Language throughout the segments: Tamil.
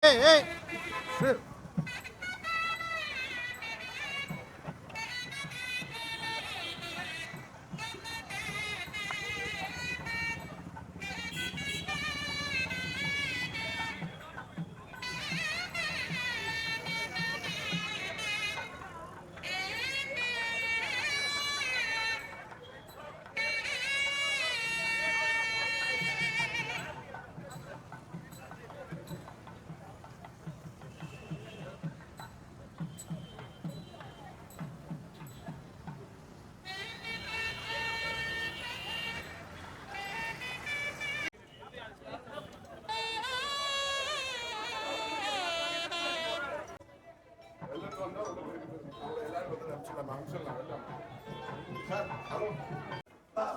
哎哎。哎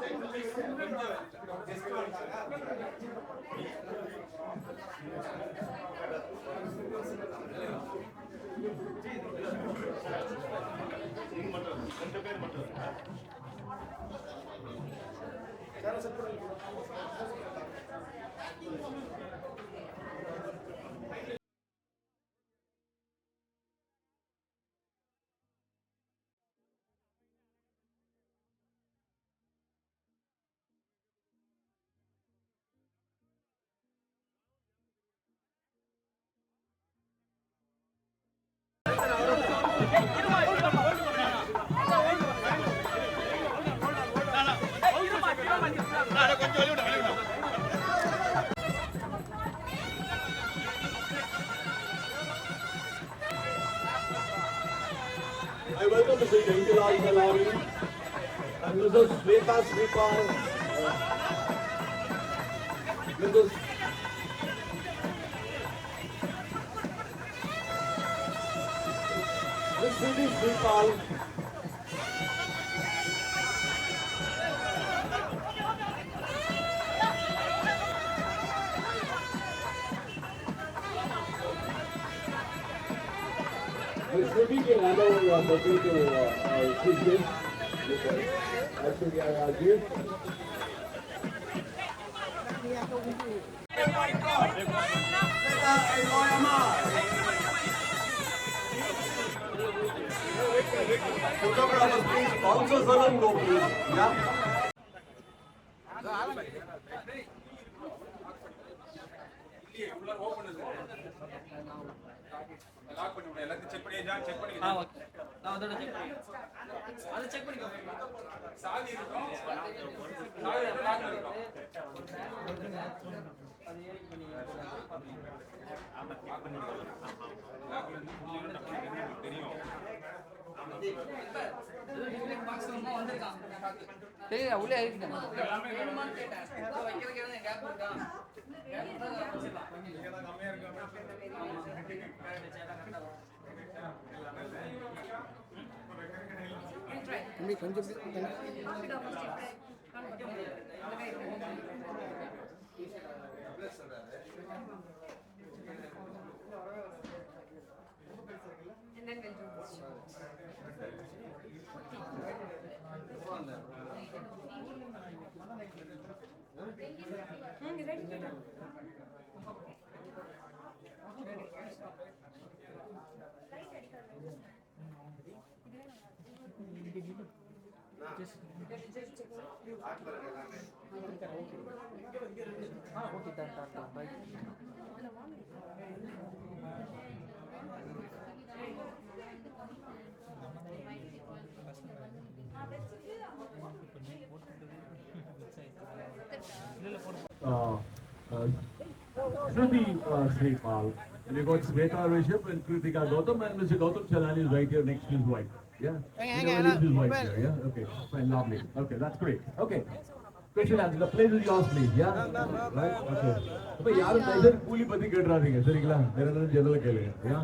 ஏய் ஏய் சரி. I Mrs. Indira Ikalari and Mrs. Sweta Sripal, speaking, I know uh, the people are teaching. I think I have you. Photographers, please, bounce us along, go, please. Yeah? Lock பண்ணி விடு. எல்லாத்தையும் செக் பண்ணியா செக் பண்ணி ஆ ஓகே நான் அதோட செக் பண்ணிக்கிறேன் அதை செக் பண்ணிக்கோ சாவி இருக்கும். சாவி லாக் இருக்கும் அது ஏறி பண்ணி தெரியும் பாக்ஸ் ரொம்ப வந்திருக்கான் தெரியல உள்ளே கேப் இருக்கு? தம்பி கொஞ்சம் இப்படி- ஓகே தான் தான் தான் bye uh, uh, Shruti uh, Sripal. And we got Sweta Rishabh and Kritika Gautam and Mr. Gautam Chalani is right here next to his wife. Yeah? Hang You on, know, hang on. his wife Well- here, yeah? Okay, fine, lovely. Okay, that's great. Okay. Question answer. The place is yours, please. Yeah? Right? Okay. அப்ப யாரும் டைசர் கூலி பத்தி கேட்டுறாதீங்க சரிங்களா வேற ஏதாவது ஜெனரல் கேளுங்க யா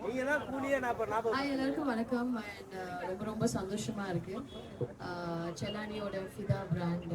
ஹாய் எல்லாருக்கும் வணக்கம் அண்ட் ரொம்ப ரொம்ப சந்தோஷமா இருக்கு Uh, செலானியோட ஃபிதா பிராண்ட்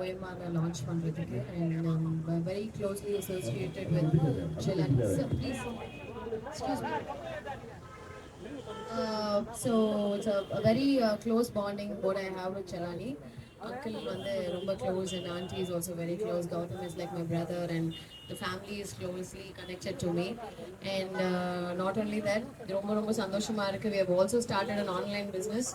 ஓஎம்ஆர்ல லான்ச் பண்றதுக்கு and very closely associated with Chelani please excuse me Uh, so it's a, a very uh, close bonding what I have with Chelani. Uncle வந்து ரொம்ப close and auntie is also very close Gautam is like my brother and the family is closely connected to me and uh, not only that ரொம்ப ரொம்ப சந்தோஷமா இருக்கு we have also started an online business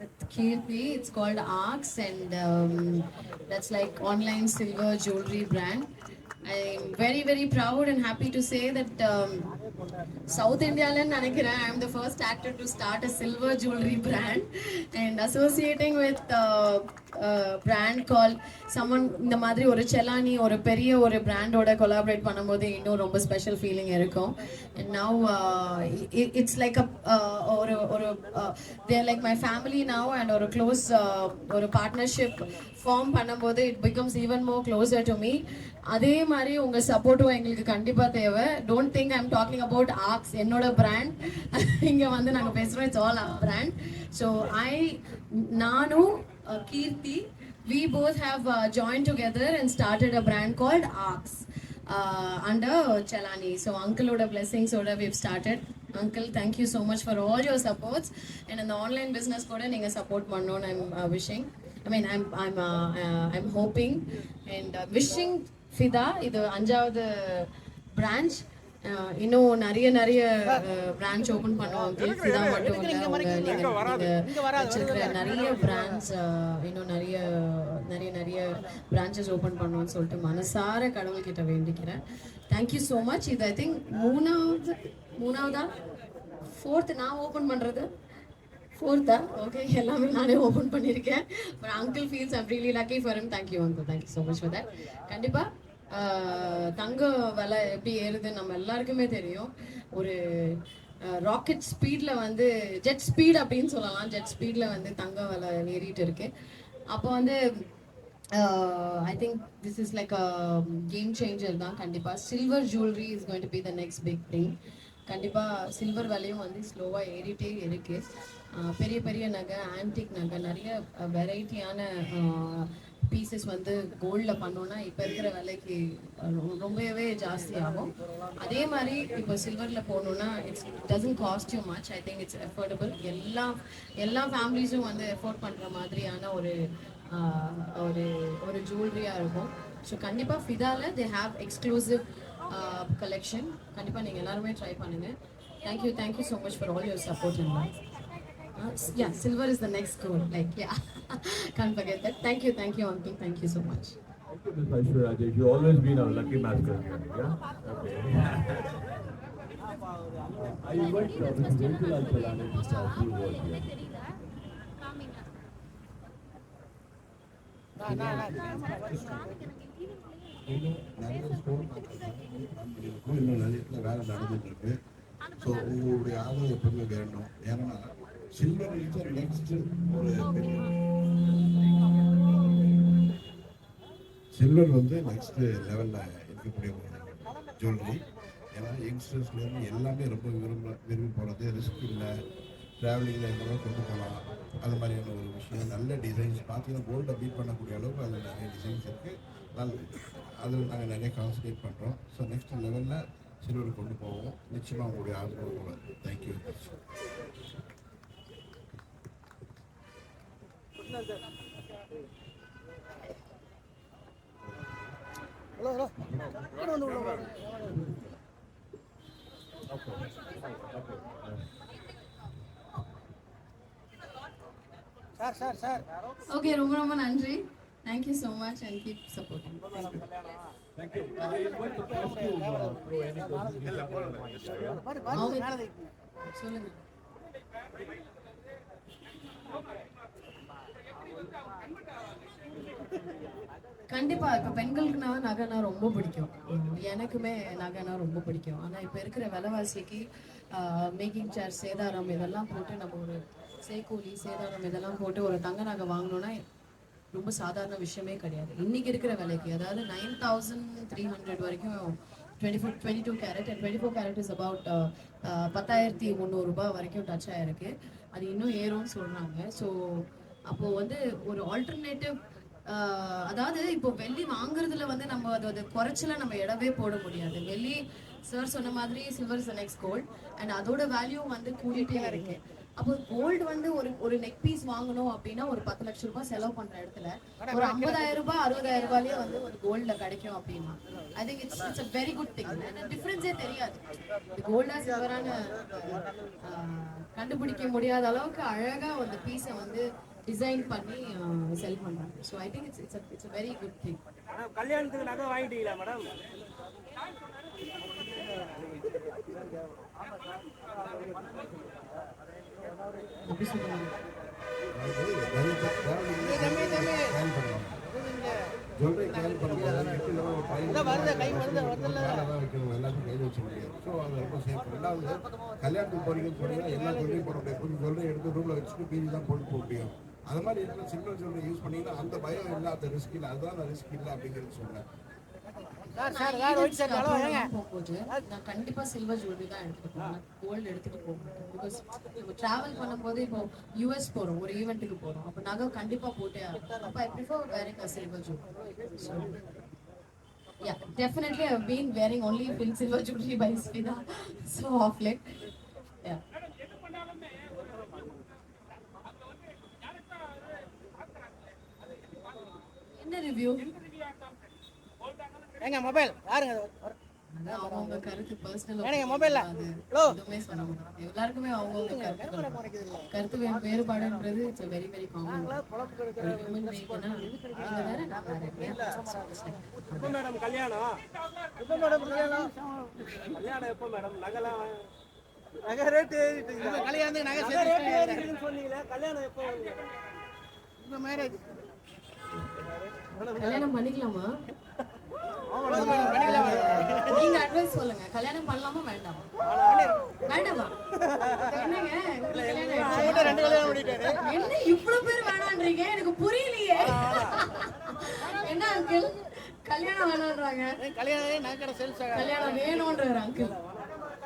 with Kirti it's called Arcs and um, that's like online silver jewelry brand I'm very very proud and happy to say that um, South India நினைக்கிறேன் I'm the first actor to start a silver jewelry brand and associating with uh, brand கால் சம்மன் இந்த மாதிரி ஒரு செலானி ஒரு பெரிய ஒரு பிராண்டோட கொலாபரேட் பண்ணும்போது இன்னும் ரொம்ப ஸ்பெஷல் ஃபீலிங் இருக்கும். And now it's like it's ஒரு ஒரு there like my family now and ஒரு க்ளோஸ் ஒரு பார்ட்னர்ஷிப் ஃபார்ம் பண்ணும்போது it becomes even more closer to me அதே மாதிரி உங்கள் சப்போர்ட்டும் எங்களுக்கு கண்டிப்பாக தேவை. Don't think I'm talking about aux என்னோட பிராண்ட் இங்கே வந்து நாங்கள் பேசுகிறோம் it's all our brand so I நானும் uh, Kirti, we both have uh, joined together and started a brand called Arcs uh, under Chalani. So, uncle oda blessings oda we've started. Uncle, thank you so much for all your supports. And online business online business கூட நீங்கள் support பண்ணணும்னு I'm wishing wishing. I mean, I'm I'm hoping and wishing hoping and wishing Fida இது அஞ்சாவது பிரான்ச் இன்னும் நிறைய நிறைய பிரான்ச் ஓபன் பண்ணுவோம். மட்டும் உங்க நீங்க நீங்க வச்சிருக்கிற நிறைய பிராண்ட்ஸ் இன்னும் நிறைய நிறைய நிறைய பிரான்ச்சஸ் ஓபன் பண்ணுவோம்னு சொல்லிட்டு மனசார கடவுள்கிட்ட வேண்டிக்கிறேன். தேங்க்யூ ஸோ மச் இது ஐ திங்க் மூணாவது மூணாவதா? ஃபோர்த் நான் ஓபன் பண்றது? ஃபோர்த்தா ஓகே எல்லாமே நானே ஓப்பன் பண்ணியிருக்கேன். But uncle feels I'm really lucky for him thank you uncle thank you so much for that கண்டிப்பாக தங்க விலை எப்படி ஏறுதுன்னு நம்ம எல்லாருக்குமே தெரியும். ஒரு ராக்கெட் ஸ்பீடில் வந்து ஜெட் ஸ்பீட் அப்படின்னு சொல்லலாம். ஜெட் ஸ்பீடில் வந்து தங்க விலை ஏறிட்டு இருக்கு. அப்போ வந்து I think this is like a game changer தான் கண்டிப்பாக silver jewellery is going to be the next big thing கண்டிப்பாக சில்வர் விலையும் வந்து ஸ்லோவாக ஏறிட்டே இருக்குது பெரிய பெரிய நகை ஆன்டிக் நகை நிறைய வெரைட்டியான பீசஸ் வந்து கோல்டில் பண்ணோன்னா இப்போ இருக்கிற விலைக்கு ரொம்பவே ஜாஸ்தி ஆகும் அதே மாதிரி இப்போ சில்வரில் போகணுன்னா it's doesn't cost you much I think it's affordable எல்லா எல்லா ஃபேமிலிஸும் வந்து எஃபோர்ட் பண்ணுற மாதிரியான ஒரு ஒரு ஒரு ஜுவல்லரியாக இருக்கும். ஸோ கண்டிப்பாக ஃபிதாவில் தே ஹாவ் எக்ஸ்க்ளூசிவ் கலெக்ஷன் கண்டிப்பாக நீங்கள் எல்லாருமே ட்ரை பண்ணுங்கள் thank you thank you so much for all your support and yeah, silver is the next goal. Like, yeah, can't forget that. Thank you, thank you, Uncle. Thank you so much. Thank you, Ms. Aishwarya Rajesh. You always been our lucky mascot here. Yeah? Okay. I invite uh, Mr. Jentilal Chalani to start few words here. இன்னும் நிறைய ஸ்டோர் இருக்கும் இன்னும் நிறைய இடத்துல வேலை நடந்துட்டு இருக்கு ஸோ உங்களுடைய ஆதரவு எப்பவுமே வேணும் ஏன்னா Silver is next ஒரு சில்வர் வந்து நெக்ஸ்ட் லெவலில் இருக்கக்கூடிய ஒரு ஜுவல்லரி ஏன்னா யங்ஸ்டர்ஸ்லேருந்து எல்லாமே ரொம்ப விரும்ப விரும்பி போகிறது ரிஸ்க் இல்லை. ட்ராவலிங்கில் எங்கேயும் கொண்டு போகலாம். அது மாதிரியான ஒரு விஷயம். நல்ல டிசைன்ஸ் பார்த்தீங்கன்னா கோல்டை பீட் பண்ணக்கூடிய அளவுக்கு அதில் நிறைய டிசைன்ஸ் இருக்குது நல்ல அதில் நாங்கள் நிறைய கான்சன்ட்ரேட் பண்ணுறோம் ஸோ நெக்ஸ்ட் லெவலில் சில்வர் கொண்டு போவோம். நிச்சயமாக உங்களுடைய ஆதரவு தேங்க்யூ Okay, ரொம்ப ரொம்ப நன்றி. Thank you so much and keep supporting. Thank you. I invite the press to uh, throw any questions. அவங்க- சொல்லுங்க கண்டிப்பா இப்ப பெண்களுக்குனா நகைனா ரொம்ப பிடிக்கும். எனக்குமே நகைனா ரொம்ப பிடிக்கும். ஆனா இப்ப இருக்கிற விலைவாசிக்கு மேக்கிங் சார்ஜ் சேதாரம் இதெல்லாம் போட்டு நம்ம ஒரு சேக்கூலி சேதாரம் இதெல்லாம் போட்டு ஒரு தங்க நகை வாங்கணும்னா ரொம்ப சாதாரண விஷயமே கிடையாது. இன்னைக்கு இருக்கிற விலைக்கு அதாவது நைன் தௌசண்ட் த்ரீ ஹண்ட்ரட் வரைக்கும் twenty four twenty two carat and twenty four carat is about பத்தாயிரத்தி முந்நூறுரூபா வரைக்கும் டச் ஆயிருக்கு. அது இன்னும் ஏறும்னு சொல்றாங்க. ஸோ அப்போ வந்து ஒரு ஆல்டர்னேட்டிவ் அதாவது இப்போ வெள்ளி வாங்குறதுல வந்து நம்ம அது அது குறைச்சல நம்ம இடவே போட முடியாது. வெள்ளி சார் சொன்ன மாதிரி silver is next gold and அதோட வேல்யூ வந்து கூடிட்டே இருக்கு. அப்போ கோல்டு வந்து ஒரு ஒரு நெக் பீஸ் வாங்கணும் அப்படின்னா ஒரு பத்து லட்சம் ரூபாய் செலவு பண்ற இடத்துல ஒரு ஐம்பதாயிரம் ரூபாய் அறுபதாயிரம் ரூபாயிலேயே வந்து ஒரு கோல்ட்ல கிடைக்கும் அப்படின்னா. I think it's it's a very good thing டிஃபரன்ஸே தெரியாது. கோல்டா சில்வரான கண்டுபிடிக்க முடியாத அளவுக்கு அழகா அந்த பீஸை வந்து டிசைன் பண்ணி செல் பண்றாங்க. So I think it's it's it's very good thing கல்யாணத்துக்கு நகை வாங்கிட்டீங்களா மேடம்? அப்படி சொல்லுவாங்க கல்யாணத்துக்கு போறீங்கன்னு சொன்னீங்கன்னா எல்லா ஜுவல்லரியும் போட முடியாது கொஞ்சம் ஜுவல்லரி எடுத்து ரூமில் வச்சுட்டு மீதி தான் போட்டு போக முடியும் அது மாதிரி இருக்கிற சில்வர் ஜுவல்லரி யூஸ் பண்ணீங்கன்னா அந்த பயம் இல்லை அந்த ரிஸ்க் இல்லை அதுதான் அந்த ரிஸ்க் இல்லை அப்படிங்கிறது சொல்றேன் போகும்போது நான் கண்டிப்பா சில்வர் ஜுவல்லரி தான் எடுத்துட்டு போவேன் கோல்டு எடுத்துட்டு மாட்டேன் பிகாஸ் நம்ம டிராவல் பண்ணும்போது இப்போ யூஎஸ் போறோம் ஒரு ஈவெண்ட்டுக்கு போறோம் அப்போ நகை கண்டிப்பா போட்டே ஆகும் அப்போ I prefer wearing a silver jewellery Yeah, definitely I've been wearing only pink silver jewelry by Svida. So off late. Yeah. என்ன ரிவ்யூ ஏங்க மொபைல் யாருங்க அது? அவங்க கருத்து பர்சனல் ஏனுங்க, மொபைல்ல? ஹலோ? எதுவுமே சொல்ல முடியாது எல்லாருக்குமே அவங்கவுங்க கருத்து கருத்து வே- வேறுபாடுன்றது இட்ஸ் வெரி காமன் வேற வேற? எப்போ மேடம் கல்யாணம்? எப்போ மேடம் கல்யாணம்? கல்யாணம் எப்போ மேடம் நகைலாம் நகை ரேட்டு கல்யாணத்துக்கு நகை ரேட்டு ஏறிடுன்னு சொன்னீங்களே கல்யாணம் எப்போ இப்போ மேரேஜ் கல்யாணம் பண்ணிக்கலாமா? நீங்க அட்வைஸ் சொல்லுங்க. கல்யாணம் பண்ணலாமா வேண்டாமா? வேண்டாமா? என்ன இவ்வளவு பேர் வேணான்றீங்க? எனக்கு புரியலையே. என்ன அங்கிள் கல்யாணம் வேணான்றாங்க. கல்யாணம் வேணும்ன்றாரு அங்கிள்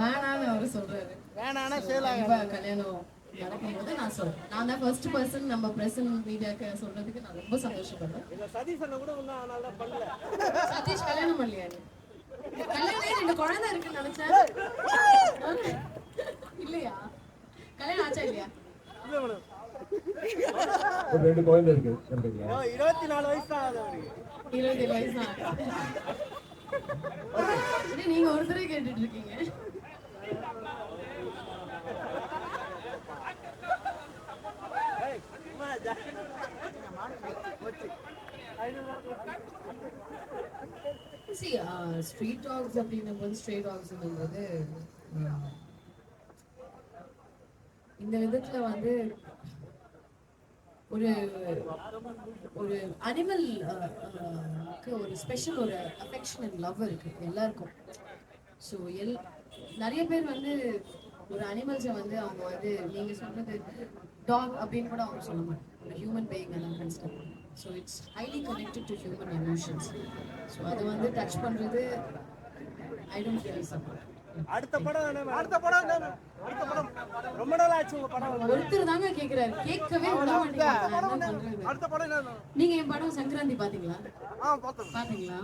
வேணான்னு அவரு சொல்றாரு. வேணானா கண்டிப்பா கல்யாணம். நான் சொல்றேன். நான் தான் ஃபர்ஸ்ட் பர்சன் நம்ம பிரசன்ட் மீடியாக்கு சொல்றதுக்கு நான் ரொம்ப சந்தோஷப்படுறேன். இந்த சதீஷ் அண்ணன் கூட ஒன்றும் அதனால தான் பண்ணல. சதீஷ் கல்யாணம் பண்ணலையா கல்யாணம் ரெண்டு குழந்தை இருக்குன்னு நினைச்சேன். இல்லையா? கல்யாணம் ஆச்சா இல்லையா? இல்லை மேடம். ஒரு ரெண்டு குழந்தை இருக்கு கரெக்டுங்களா இருபத்தி நாலு வயசு தான் இருபத்தி ஏழு வயசு தான். நீங்க ஒருத்தரே கேட்டுட்டு இருக்கீங்க. ஸ்ட்ரீட் டாக்ஸ் uh, அப்படின்னும்போது ஸ்ட்ரே டாக்ஸ்ன்னும்போது இந்த விதத்துல வந்து ஒரு ஒரு அனிமல் ஒரு ஸ்பெஷல் ஒரு அஃபெக்ஷன் அண்ட் லவ் இருக்கு எல்லாருக்கும். ஸோ எல் நிறைய பேர் வந்து ஒரு அனிமல்ஸை வந்து அவங்க வந்து நீங்க சொல்றது டாக் அப்படின்னு கூட அவங்க சொல்ல மாட்டாங்க. ஹியூமன் பீயிங் எல்லாம் consider so it's highly connected to human emotions so அது வந்து டச் பண்றது ஐ டோன்ட் ஃபீல் சப்போர்ட் அடுத்த படம்? அடுத்த படம்? அடுத்த படம் ரொம்ப நாள் ஆச்சு உங்க படம். ஒருத்தர் தாங்க கேக்குறாரு. கேட்கவே விட மாட்டேங்கிறாங்க அடுத்த படம் என்ன? நீங்க என் படம் சங்கராந்தி பாத்தீங்களா? ஆ பார்த்தோம் பாத்தீங்களா?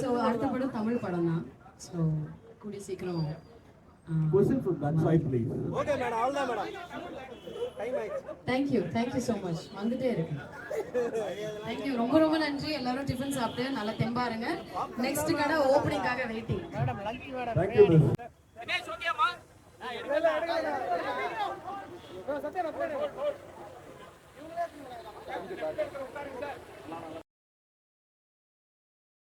ஸோ அடுத்த படம் தமிழ் படம் தான் ஸோ கூடிய சீக்கிரம் Question from that side, please. Madam அவ்வளோதான் மேடம் டைம் ஆயிடுச்சு thank you thank you so much வந்துட்டே இருக்கு. தேங்க்யூ ரொம்ப ரொம்ப நன்றி. எல்லாரும் டிஃபன் சாப்பிட்டு நல்லா தெம்பா இருங்க நெக்ஸ்ட் கடை ஓப்பனிங்காக வெயிட்டிங் மேடம்